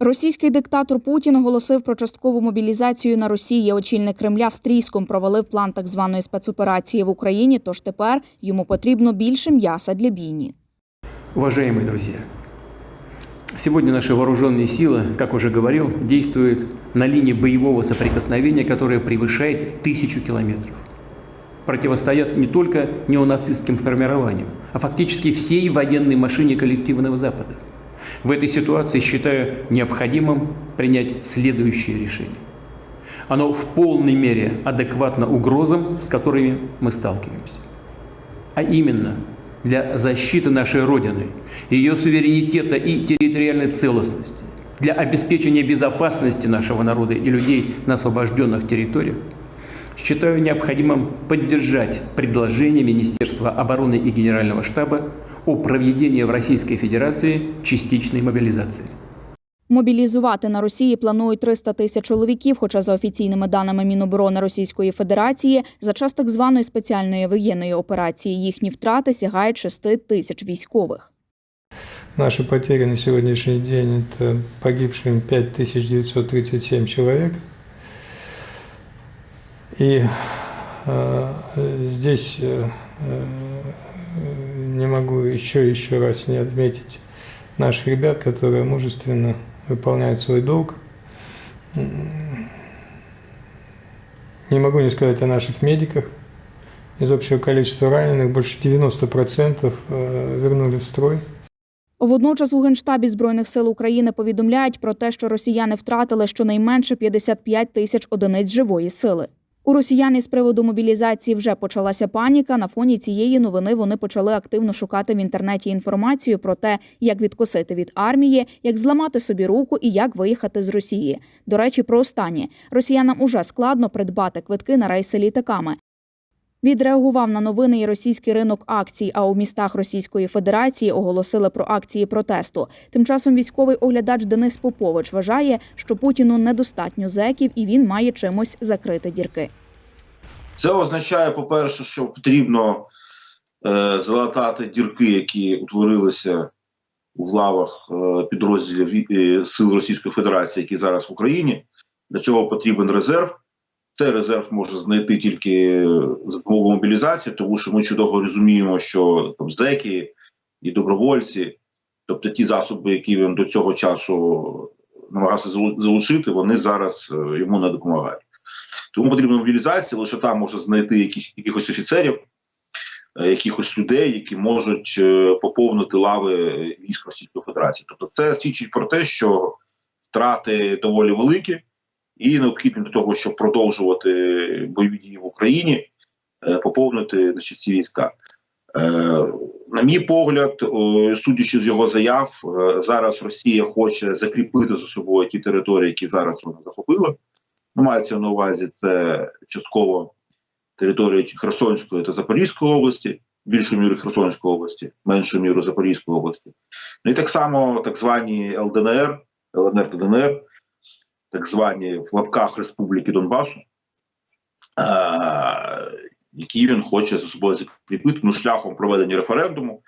Російський диктатор Путін оголосив про часткову мобілізацію на Росії. Очільник Кремля стріском провалив план так званої спецоперації в Україні. Тож тепер йому потрібно більше м'яса для бійні. Уважаемые друзья, сегодня наши вооруженные силы, как уже говорил, действуют на линии боевого соприкосновения, которая превышает тысячу километров. Противостоят не только неонацистским формированиям, а фактически всей военной машине коллективного Запада. В этой ситуации считаю необходимым принять следующее решение. Оно в полной мере адекватно угрозам, с которыми мы сталкиваемся. А именно для защиты нашей Родины, ее суверенитета и территориальной целостности, для обеспечения безопасности нашего народа и людей на освобожденных территориях, считаю необходимым поддержать предложение Министерства обороны и Генерального штаба о проведении в Российской Федерации частичной мобилизации. Мобілізувати на Росії планують 300 тисяч чоловіків. Хоча за офіційними даними Міноборони Російської Федерації, за час так званої спеціальної воєнної операції їхні втрати сягають 6 тисяч військових. Наши потери на сегодняшний день – это погибшим 5937 человек. И э, здесь э, не могу еще еще раз не отметить наших ребят, которые мужественно выполняют свой долг. М, Не могу не сказать о наших медиках. Из общего количества раненых больше 90% э, вернули в строй. Водночас у генштабі збройних сил України повідомляють про те, що росіяни втратили щонайменше 55 тисяч одиниць живої сили. У росіян із приводу мобілізації вже почалася паніка. На фоні цієї новини вони почали активно шукати в інтернеті інформацію про те, як відкосити від армії, як зламати собі руку і як виїхати з Росії. До речі, про останнє росіянам уже складно придбати квитки на рейси літаками. Відреагував на новини і російський ринок акцій. А у містах Російської Федерації оголосили про акції протесту. Тим часом військовий оглядач Денис Попович вважає, що Путіну недостатньо зеків і він має чимось закрити дірки. Це означає, по-перше, що потрібно е, залатати дірки, які утворилися у лавах е, підрозділів е, Сил Російської Федерації, які зараз в Україні. Для цього потрібен резерв. Цей резерв може знайти тільки за допомогою мобілізації, тому що ми чудово розуміємо, що там зеки і добровольці, тобто ті засоби, які він до цього часу намагався залучити, вони зараз е, йому не допомагають. Тому потрібна мобілізація, лише там може знайти яких, якихось офіцерів, е, якихось людей, які можуть е, поповнити лави військ Російської Федерації. Тобто, це свідчить про те, що втрати доволі великі, і необхідно для того, щоб продовжувати бойові дії в Україні, е, поповнити значить, ці війська. Е, На мій погляд, судячи з його заяв, е, зараз Росія хоче закріпити за собою ті території, які зараз вона захопила. Ну, мається на увазі це частково території Херсонської та Запорізької області, більшу міру Херсонської області, меншу міру Запорізької області. Ну і так само так звані ЛДНР, ЛНР та ДНР, так звані в лапках Республіки Донбасу, е- які він хоче за собою закріпити ну, шляхом проведення референдуму.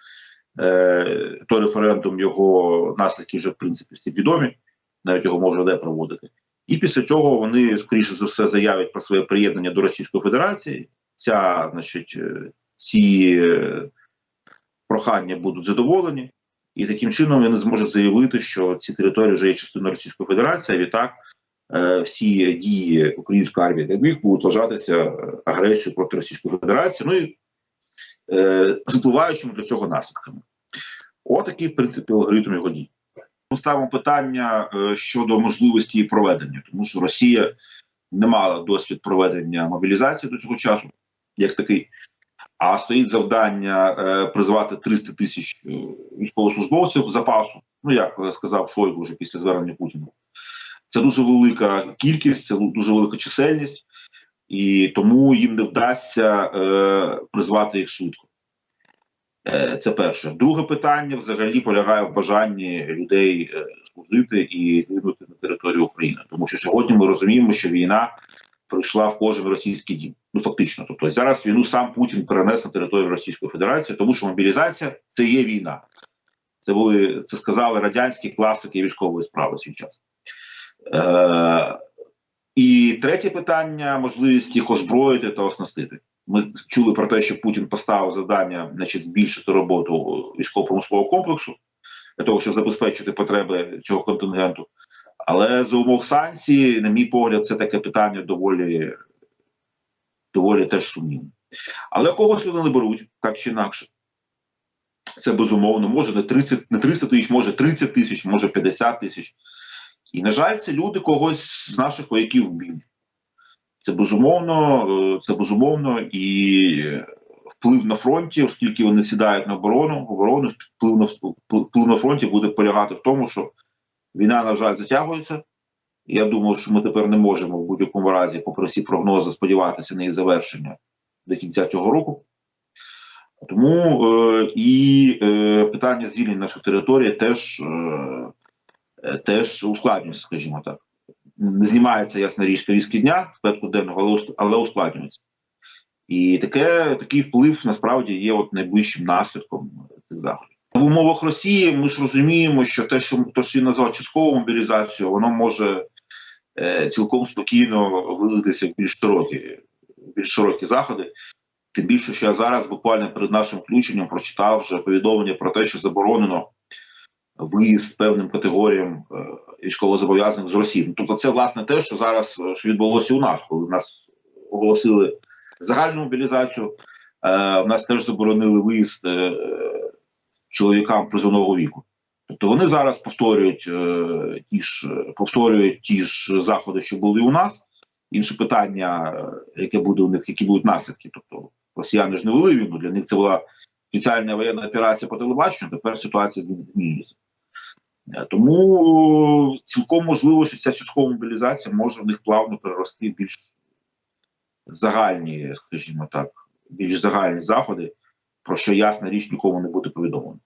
Е- той референдум, його наслідки вже в принципі всі відомі, навіть його можна де проводити. І після цього вони, скоріше за все, заявлять про своє приєднання до Російської Федерації. Ця, значить, е, ці прохання будуть задоволені, і таким чином вони зможуть заявити, що ці території вже є частиною Російської Федерації. А відтак е, всі дії української армії як їх будуть вважатися е, агресією проти Російської Федерації. Ну і е, з впливаючими для цього наслідками. Отакий, в принципі, алгоритм його дій. Ми ставимо питання е, щодо можливості її проведення, тому що Росія не мала досвід проведення мобілізації до цього часу, як такий. А стоїть завдання е, призвати 300 тисяч е, військовослужбовців запасу. Ну як е, сказав Шойгу вже після звернення Путіна. Це дуже велика кількість, це дуже велика чисельність, і тому їм не вдасться е, призвати їх швидко. Е, Це перше. Друге питання взагалі полягає в бажанні людей служити і гинути на території України. Тому що сьогодні ми розуміємо, що війна прийшла в кожен російський дім. Ну фактично, тобто зараз війну сам Путін перенес на територію Російської Федерації, тому що мобілізація це є війна. Це були це сказали радянські класики військової справи свій час. Е, і третє питання можливість їх озброїти та оснастити. Ми чули про те, що Путін поставив завдання значить, збільшити роботу військово-промислового комплексу для того, щоб забезпечити потреби цього контингенту. Але за умов санкцій, на мій погляд, це таке питання доволі, доволі теж сумнівне. Але когось вони не беруть, так чи інакше. Це безумовно, може не 30, не 300 тисяч, може 30 тисяч, може 50 тисяч. І, на жаль, це люди когось з наших вояків вб'ють. Це безумовно, е, це безумовно і вплив на фронті, оскільки вони сідають на оборону, оборону вплив на вплив на фронті буде полягати в тому, що війна, на жаль, затягується. Я думаю, що ми тепер не можемо в будь-якому разі, попри всі прогнози, сподіватися на її завершення до кінця цього року. Тому е, і е, питання звільнення наших територій теж, е, теж ускладнюється, скажімо так. Не знімається ясна річ повістки дня з порядку денного, але ускладнюється. І таке, такий вплив насправді є от найближчим наслідком цих заходів. В умовах Росії ми ж розуміємо, що те, що то, що він назвав часткову мобілізацію, воно може е, цілком спокійно вилитися в більш широкі, більш широкі заходи. Тим більше, що я зараз буквально перед нашим включенням прочитав вже повідомлення про те, що заборонено виїзд певним категоріям е, військовозобов'язаних з Росії. Ну, тобто, це власне те, що зараз е, що відбулося у нас, коли нас оголосили загальну мобілізацію. Е, в нас теж заборонили виїзд е, чоловікам призовного віку. Тобто вони зараз повторюють е, ті ж повторюють ті ж заходи, що були у нас. Інше питання, е, яке буде у них, які будуть наслідки. Тобто росіяни ж не вели війну, для них це була спеціальна воєнна операція по телебаченню. Тепер ситуація змінюється. Е, Тому цілком можливо, що ця часткова мобілізація може в них плавно перерости в більш загальні, скажімо так, більш загальні заходи, про що ясна річ нікому не буде повідомлена.